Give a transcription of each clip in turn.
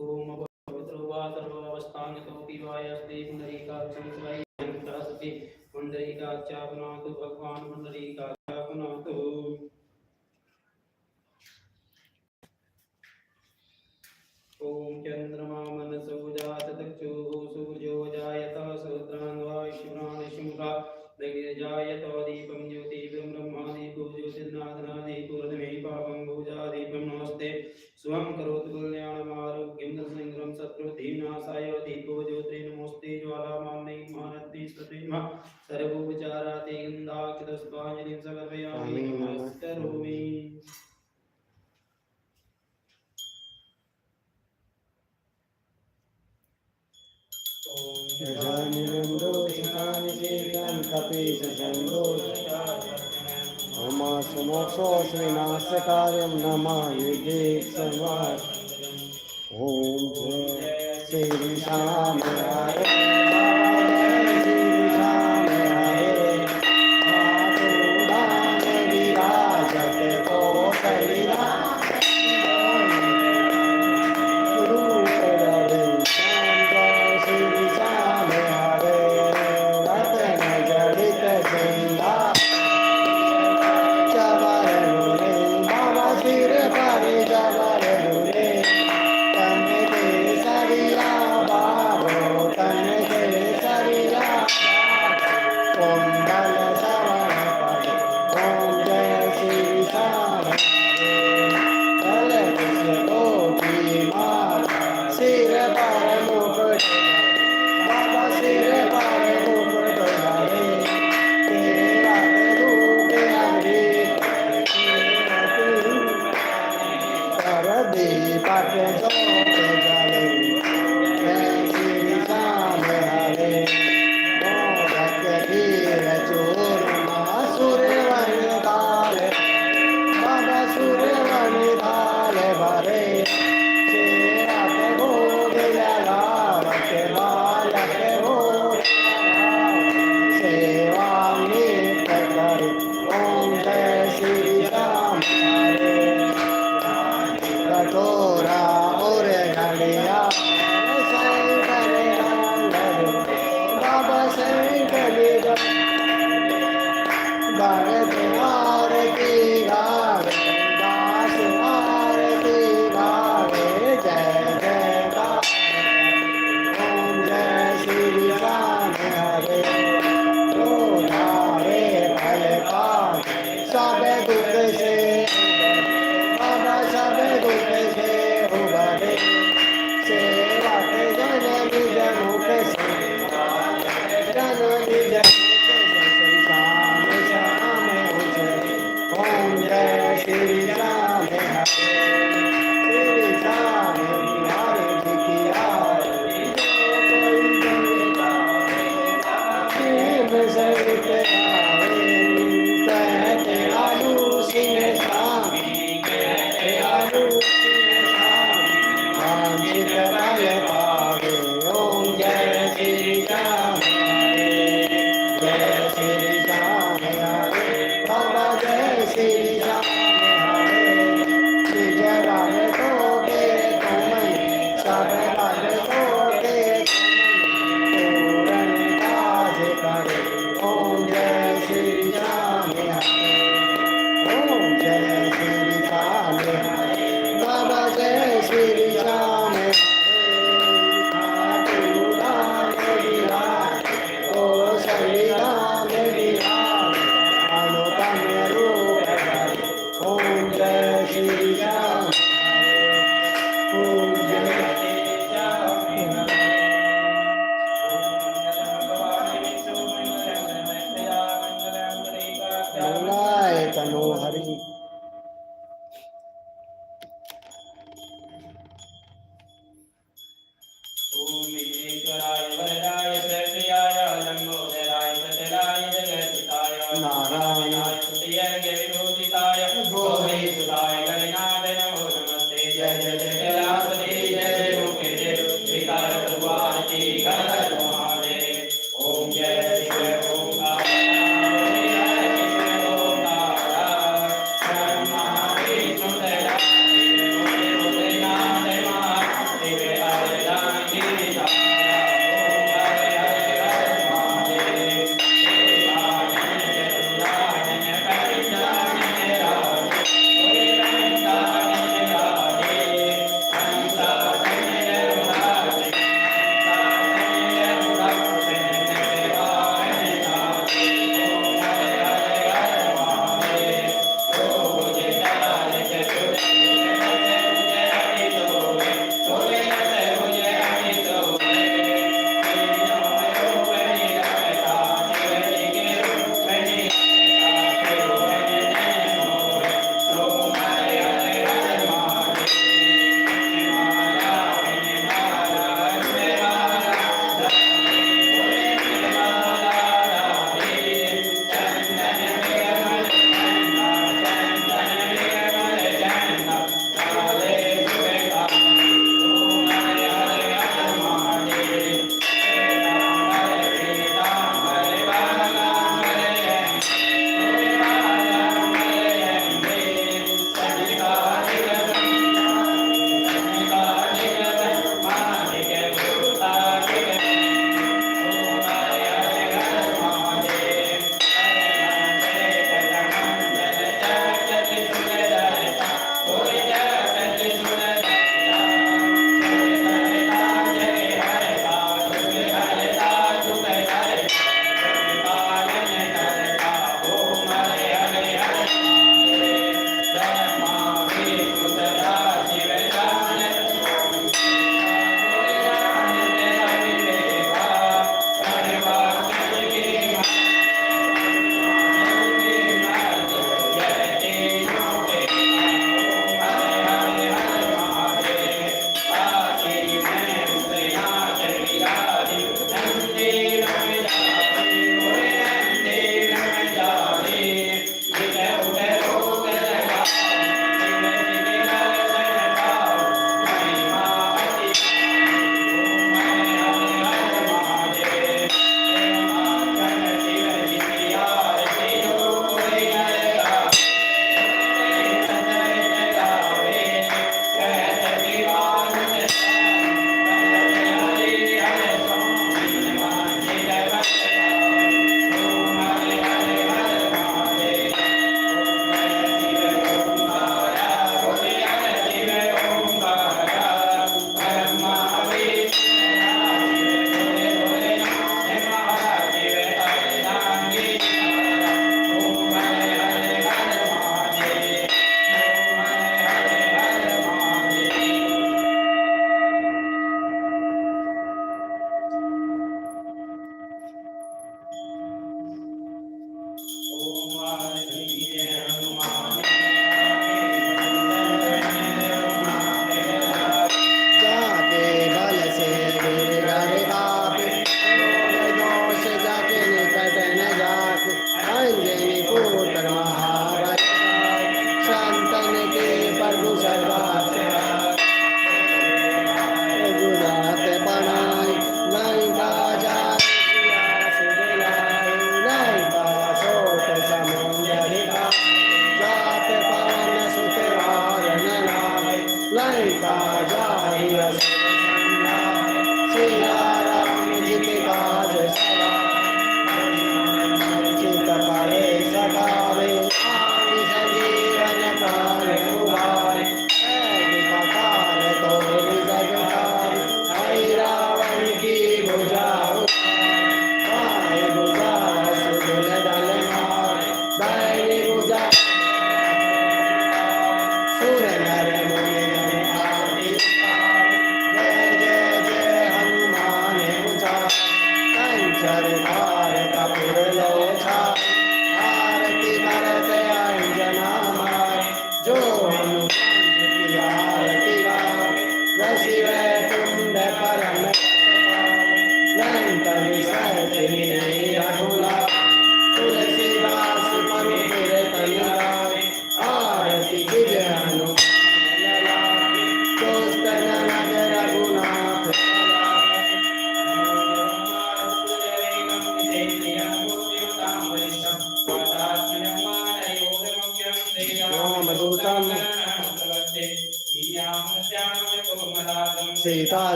ओम पवित्रो वा सर्ववस्थानितो पीवायस्ते पुण्डरीकाक्षं स्वयं सहस्ते पुण्डरीकाक्षा पुनातु भगवान् पुण्डरीका सर्वोपचारात् गन्धाक्षतस्वाञ्जलिं समर्पयामि नमस्करोमि। मोक्षोऽस्मिनाशकार्यं नमः युगे सर्वा ॐ श्रीशामराय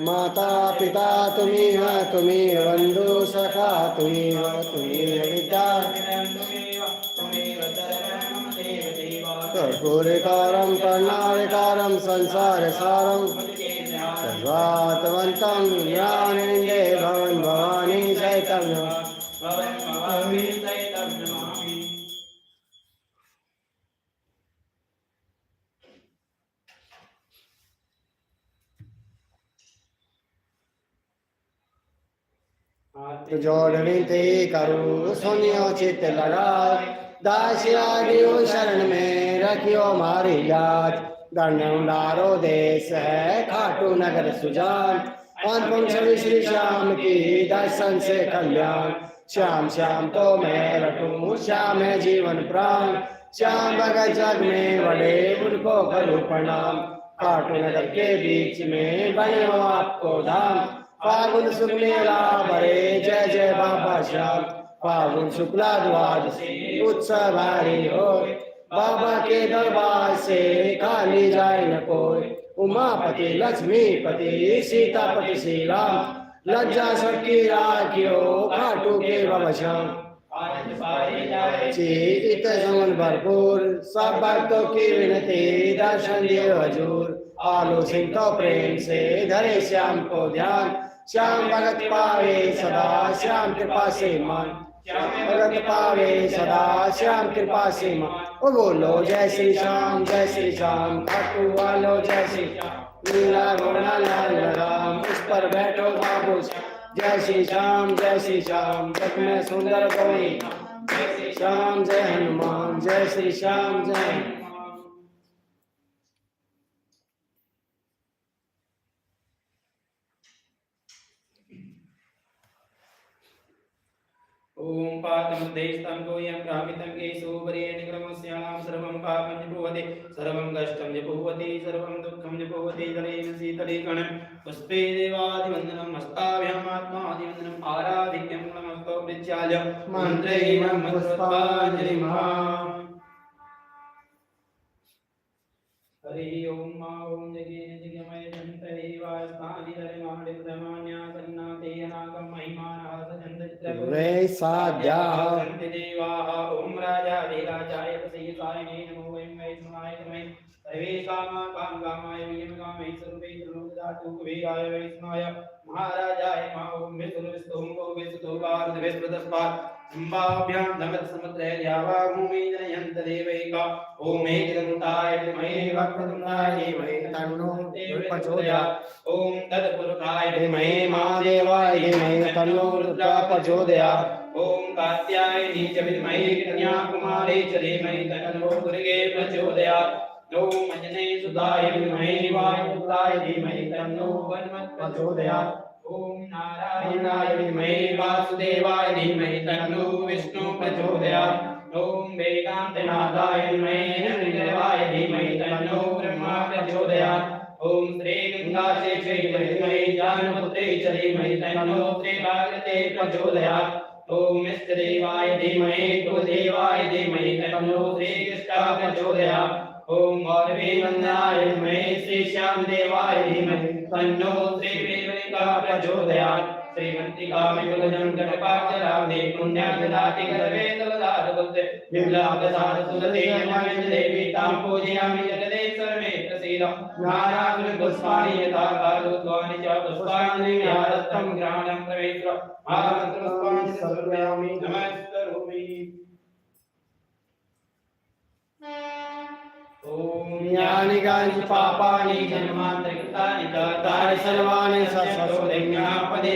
माता पिता तुम्हें तुम्हें बंधु सखा तुम्हें तुम्हें विद्या। कर्पूरकारं कर्णारकारं संसारसारं। सर्वात्मन्तं ज्ञानेन्दे भवन् भवानी चैतन्य। जोड़ विनती करूँ, सुनियो चित लगाए दासिया दियो शरण में रखियो मारी याद गंडारो देश है, खाटू नगर सुजान। अनुपम छवि श्री श्याम की दर्शन से कल्याण। श्याम श्याम तो मैं रटू, श्याम है जीवन प्राण। श्याम भगत जग में बड़े, उनको करूँ प्रणाम। खाटू नगर के बीच में बने आपको धाम। फागुन शुक्ल बड़े जय जय बाबा श्याम। फागुन शुक्ला द्वादशी उत्सव भारी हो बाबा के दरबार से खाली जाए न कोई उमापति, लक्ष्मीपति, सीतापति श्री राम लज्जा सबकी राखियो खाटू के बाबा श्याम। भरपूर, सब भक्तों की विनती, दर्शन दिए हजूर। आलो सिंह तो प्रेम से धरे श्याम को ध्यान। श्याम भगत पावे सदा, श्याम कृपा से मान। भगत पावे सदा, श्याम कृपा से मान। ओ बोलो, जय श्री श्याम, जय श्री श्याम। खाटू वालो, जय श्री लीला घोड़ा लाल राम, उस पर बैठो बाबू जय श्री श्याम, जय श्री श्याम, जग में सुंदर गौरी श्याम, जय हनुमान, जय श्री श्याम, जय ॐ पातमुद्देष्टं गोयं भ्रामितं केशोपरे निक्रमस्यां सर्वं पापं जपुवते सर्वं कष्टं जपुवते सर्वं दुःखं जपुवते जलेन शीतलीकणं पुष्पे देवादिवन्दनं हस्ताभ्याम् आत्मादिवन्दनम् आराधिक्यं नमस्तो विद्याय मन्त्रैः पुष्पाञ्जलिमः हरि ओम मा ओम वे साध्याः। देवाः ॐ राजाधिराजाय तस्यैताय नमो वयं वैष्णवाय नमः सर्वे कामा सर्वे त्रिलोकदातु कुबेराय वैष्णवाय। महाराजाय मा ॐ विष्णुविस्तों गो विष्णु सम्भाभ्यां धमत समुद्रे द्यावा भूमि जनयन्त देवैका ॐ एकदन्ताय विद्महे वक्रतुण्डाय धीमहि, तन्नो प्रचोदयात् ॐ तत्पुरुषाय धीमहि, महादेवाय धीमहि, तन्नो रुद्रः प्रचोदयात् ॐ कात्यायनी च विद्महे, कन्याकुमारी च धीमहि, तन्नो दुर्गे प्रचोदयात् ॐ अञ्जने सुधाय विद्महे वायुपुत्राय धीमहि, तन्नो हनुमत् प्रचोदयात् ॐ नारायणाय विद्महे वासुदेवाय धीमहि तन्नो विष्णु प्रचोदयात्। ॐ वेदान्तनाथाय महे धीमहि तन्नो ब्रह्मा प्रचोदयात्। ॐ श्रीगङ्गाशेषे धीमहि जानपुत्रे च धीमहि तन्नो श्रीभागवते प्रचोदयात्। ॐ इष्टदेवाय धीमहि कुलदेवाय धीमहि तन्नो श्रीकृष्णः प्रचोदयात्। ॐ गौरवीवन्दाय धीमहि श्रीश्यामदेवाय धीमहि तन्नो श्रीवीरविकः प्रचोदयात् श्रीमन्तिकामिकुलजं गणपाक्षरावदे पुण्याजलाति गर्वे तवदारबुद्धे विप्लावसार सुदते नमामि देवी तां पूजयामि जगदे सर्वे प्रसीद नारायण पुष्पाणि यथा कालोद्वानि च पुष्पाणि यारत्तं ग्रहणं प्रवेत्र महामन्त्रपुष्पाणि सर्वयामि नमस्करोमि। ॐ यानि कानि पापानि जन्मान्तरिकृतानि च तानि सर्वाणि सत्सोदज्ञा पदे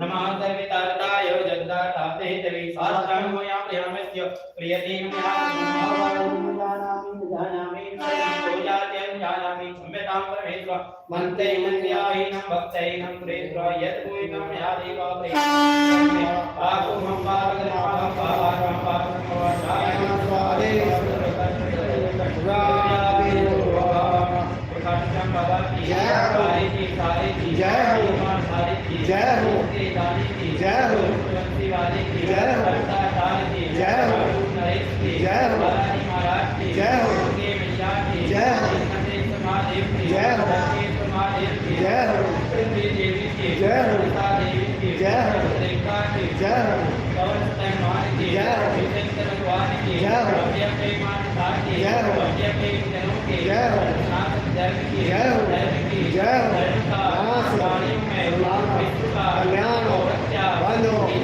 नमः सर्वितार्थाय जगदाताते तवे शास्त्रं मया प्रियमस्य प्रियतीं जानामि जानामि क्षम्यतां परमेश्वर मन्त्रे मन्त्र्याहीनं भक्तैनं प्रेत्वा यत् पूयिनं या देवा प्रेत्वा आकुं हम पावनं पावनं पावनं पावनं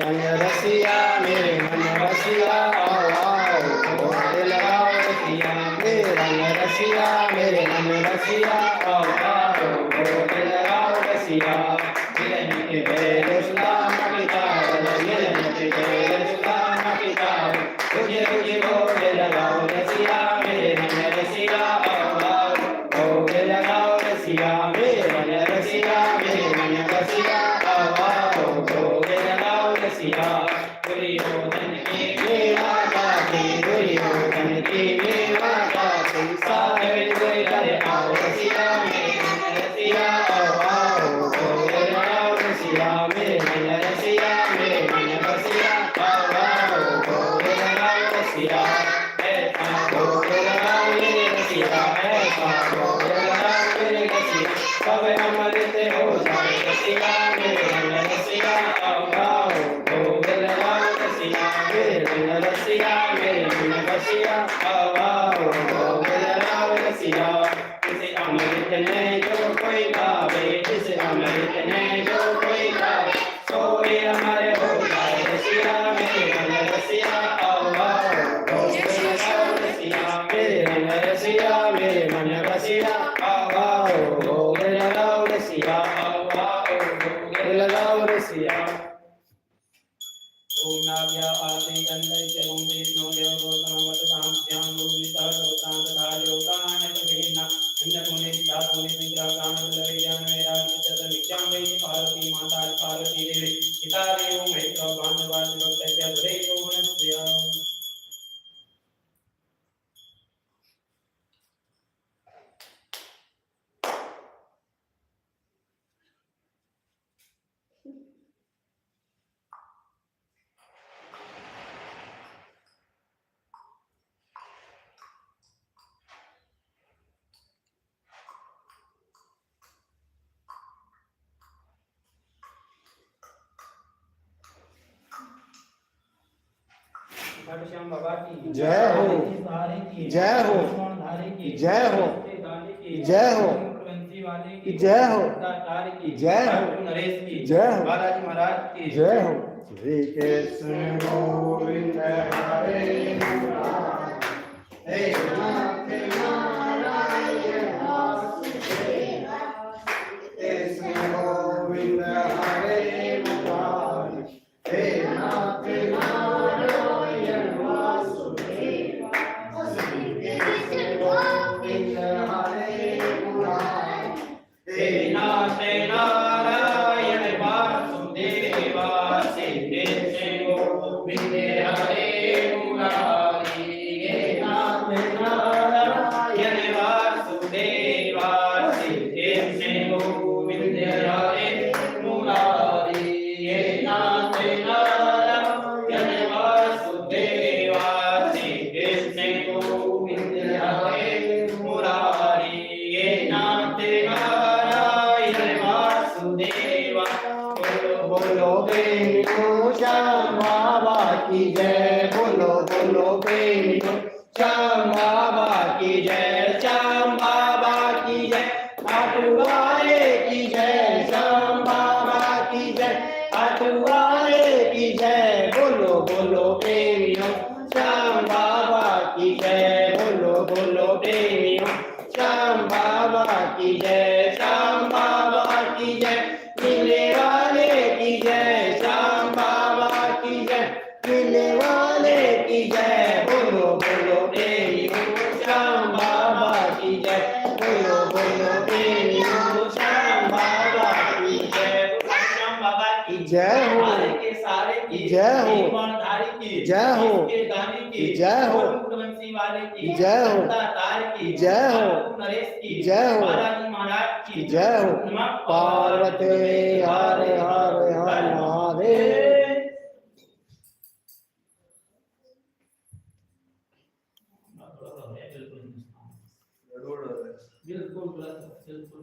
मन रसिया मेरे मन रसिया आओ आओ घोड़े लगाओ रसिया मेरे रंग रसिया मेरे मन रसिया आओ आओ घोड़े लगाओ लगाओ रसिया ओम नाभ्या आदि गंधर्व ओम विष्णु देव गौतम वदतां श्याम भूमिता सोतां तथा योगान कलेना अन्नपूर्णे पितापूर्णे संग्रह कान वल्लभे ज्ञान मेरा चित्त विद्यां वै पार्वती माता पार्वती देवी पिता देवो महेश्वर भानुवाद भक्तस्य सुरेशो मनस्या घटश्याम बाबा की जय हो। सारे की जय हो। जय हो। जय हो। बंसी वाले की जय हो। जय हो। ठाकुर नरेश की जय हो। बालाजी महाराज की जय हो श्री कृष्ण गोविंद हरे हे विजय बोलो बोलो मिलने वाले की जय बोलो बोलो हो श्याम बाबा की जय बोलो बोलो हो श्याम बाबा की जय श्याम बाबा की जय हो। के सारे की जय हो। की जय हो। की जय हो। की जय हो। की जय हो। की जय हो। की जय हो। पार्वती हरे हरे हरे